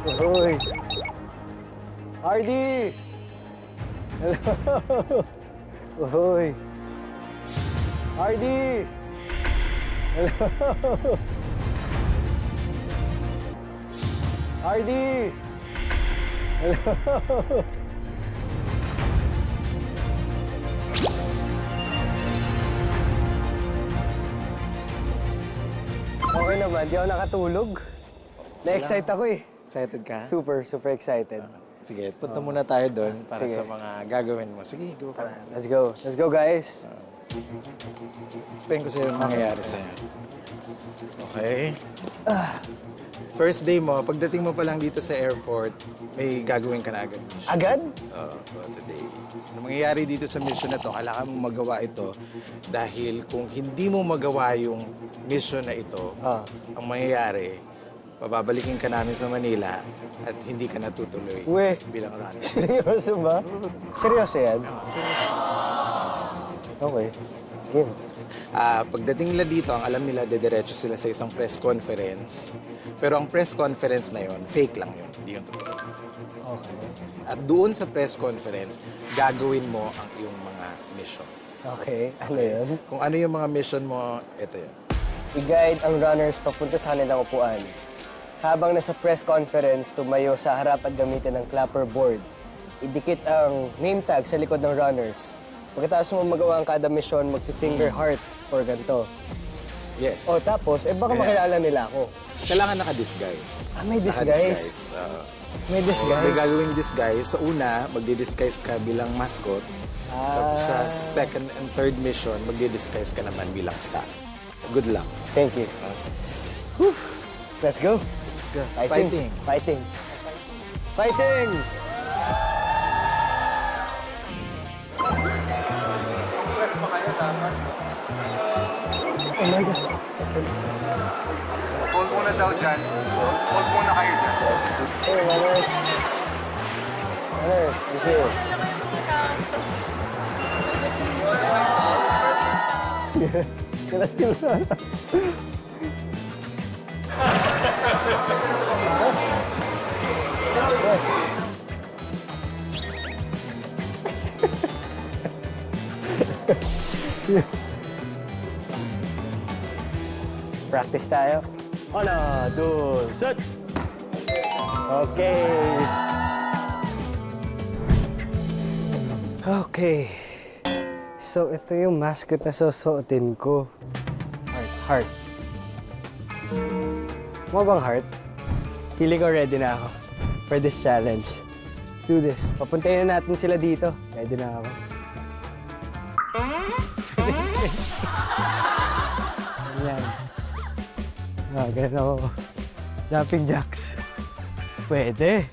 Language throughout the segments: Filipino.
Uy! Hardy! Hello! Uy! Hardy! Hello! Hardy! Hello! Okay naman, di ako nakatulog. Na-excite ako eh. Excited ka? Super, super excited. Sige, punta muna tayo doon para Sige. sa mga gagawin mo. Sige, go ka. Let's go. Let's go, guys. Explain ko sa'yo yung mangyayari sa'yo. Okay? Ah. First day mo, pagdating mo pa lang dito sa airport, may gagawin ka na agad. Agad? Oo, for today. Ang mangyayari dito sa mission na to, kailangan mong magawa ito dahil kung hindi mo magawa yung mission na ito, Ah. ang mangyayari, pababalikin ka namin sa Manila at hindi ka natutuloy Uwe. bilang runner. Seryoso ba? Seryoso yan? Okay. Game. Ah, pagdating nila dito, ang alam nila, dediretso sila sa isang press conference. Pero ang press conference na yon, fake lang yun, hindi yung totoo. Okay. At doon sa press conference, gagawin mo ang iyong mga mission. Okay. Ano yun? Kung ano yung mga mission mo, ito yun. I-guide ang runners papunta sa kanilang upuan. Habang nasa press conference, tumayo sa harap at gamitin ang clapper board. Idikit ang name tag sa likod ng runners. Pagkatapos mo magawa ang kada mission, magti-finger heart or ganito. Yes. O tapos, eh baka makilala nila ako. Kailangan naka-disguise. Ah, may disguise. Naka-disguise. oo. May May disguise. gagawing disguise. Sa una, magdi-disguise ka bilang mascot. Tapos sa Ah, second and third mission, magdi-disguise ka naman bilang staff. Good luck. thank you. Whew. Let's go. Let's go. Fighting. Fighting. Fighting! Oh my God. Hold muna daw dyan. Hold muna kayo dyan. Hey, runners. Runners, I'm here. Kailan sila? Practice tayo. Una, dos, set! Okay. Okay. So, ito yung mascot na susuotin ko. Heart, heart. Mo bang heart? Feeling ko ready na ako for this challenge. Let's do this. Papuntayin na natin sila dito. Ready na ako. Ayan. Ah, ganun ako. Jumping jacks. Pwede.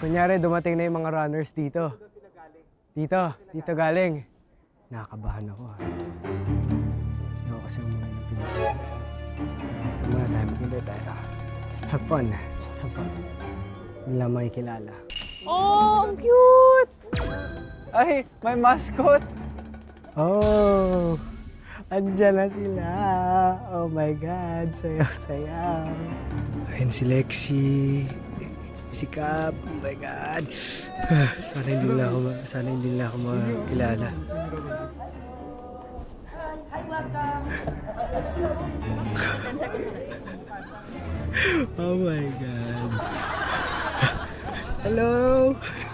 Kunyari, dumating na yung mga runners dito. Dito, dito galing. Nakakabahan ako ah. Hindi ako kasi umuna ng Pilipinas. Ito muna tayo, maghintay tayo. Just have fun. Just have fun. Hindi lang makikilala. Oh, ang cute! Ay, may mascot. Oh! Andyan na sila! Oh my God! Sayaw-sayaw! Ayun si Lexi. Si Cap. Oh my God! Sana hindi nila ako, sana hindi nila ako makilala. oh my God! Hello!